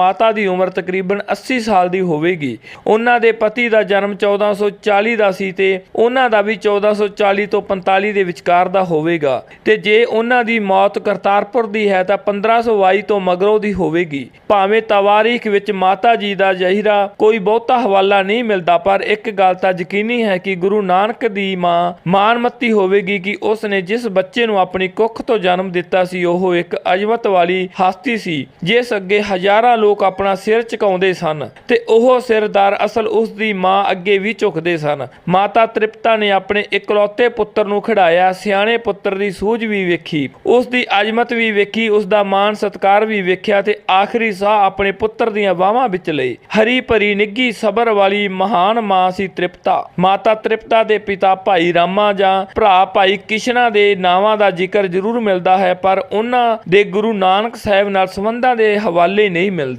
ਮਾਤਾ ਦੀ ਉਮਰ ਤਕਰੀਬਨ 80 ਸਾਲ ਦੀ ਹੋਵੇਗੀ। ਉਹਨਾਂ ਦੇ ਪਤੀ ਦਾ ਜਨਮ 1440 ਦਾ ਸੀ ਤੇ ਉਹਨਾਂ ਦਾ ਵੀ 1440 ਤੋਂ 45 ਦੇ ਵਿਚਕਾਰ ਦਾ ਹੋਵੇਗਾ। ਤੇ ਜੇ ਉਹਨਾਂ ਦੀ ਮੌਤ ਕਰਤਾਰਪੁਰ ਦੀ ਹੈ ਤਾਂ 1522 ਤੋਂ ਮਗਰੋਂ ਦੀ ਹੋਵੇਗੀ। ਭਾਵੇਂ ਤਵਾਰੀਖ ਵਿੱਚ ਮਾਤਾ ਜੀ ਦਾ ਜ਼ਹੀਰਾ ਕੋਈ ਬਹੁਤਾ ਹਵਾਲਾ ਨਹੀਂ ਮਿਲਦਾ, ਪਰ ਇੱਕ ਗੱਲ ਤਾਂ ਯਕੀਨੀ ਹੈ ਕਿ ਗੁਰੂ ਨਾਨਕ ਦੀ ਮਾਂ ਮਾਨਮਤੀ ਹੋਵੇਗੀ ਕਿ ਉਸ ਨੇ ਜਿਸ ਬੱਚੇ ਨੂੰ ਆਪਣੀ ਕੁੱਖ ਤੋਂ ਜਨਮ ਦਿੱਤਾ ਸੀ, ਉਹ ਇੱਕ ਅਜਮਤ ਵਾਲੀ ਹਸਤੀ ਸੀ, ਜਿਸ ਅੱਗੇ ਹਜ਼ਾਰਾਂ ਲੋਕ ਆਪਣਾ ਸਿਰ ਝੁਕਾਉਂਦੇ ਸਨ ਤੇ ਉਹ ਸਿਰਦਾਰ ਅਸਲ ਉਸ ਦੀ ਮਾਂ ਅੱਗੇ ਵੀ ਝੁਕਦੇ ਸਨ। ਮਾਤਾ ਤ੍ਰਿਪਤਾ ਨੇ ਆਪਣੇ ਇਕਲੌਤੇ ਪੁੱਤਰ ਨੂੰ ਖਿਡਾਇਆ, ਸਿਆਣੇ ਪੁੱਤਰ ਦੀ ਸੂਝ ਵੀ ਵੇਖੀ ਉਸ ਦੀ ਅਜਮਤ ਵੀ ਵੇਖੀ ਉਸ ਦਾ ਮਾਣ ਸਤਕਾਰ ਵੀ ਵੇਖਿਆ ਤੇ ਆਖਰੀ ਸਾਹ ਆਪਣੇ ਪੁੱਤਰ ਦੀਆਂ ਬਾਹਾਂ ਵਿੱਚ ਲਈ। ਹਰੀ ਭਰੀ ਨਿੱਗੀ ਸਬਰ ਵਾਲੀ ਮਹਾਨ ਮਾਂ ਸੀ ਤ੍ਰਿਪਤਾ। ਮਾਤਾ ਤ੍ਰਿਪਤਾ ਦੇ ਪਿਤਾ ਭਾਈ ਰਾਮਾ ਜਾਂ ਭਰਾ ਭਾਈ ਕਿਸ਼ਨਾ ਦੇ ਨਾਵਾਂ ਦਾ ਜ਼ਿਕਰ ਜ਼ਰੂਰ ਮਿਲਦਾ ਹੈ, ਪਰ ਉਹਨਾਂ ਦੇ ਗੁਰੂ ਨਾਨਕ ਸਾਹਿਬ ਨਾਲ ਸੰਬੰਧਾਂ ਦੇ ਹਵਾਲੇ ਨਹੀਂ ਮਿਲਦੇ।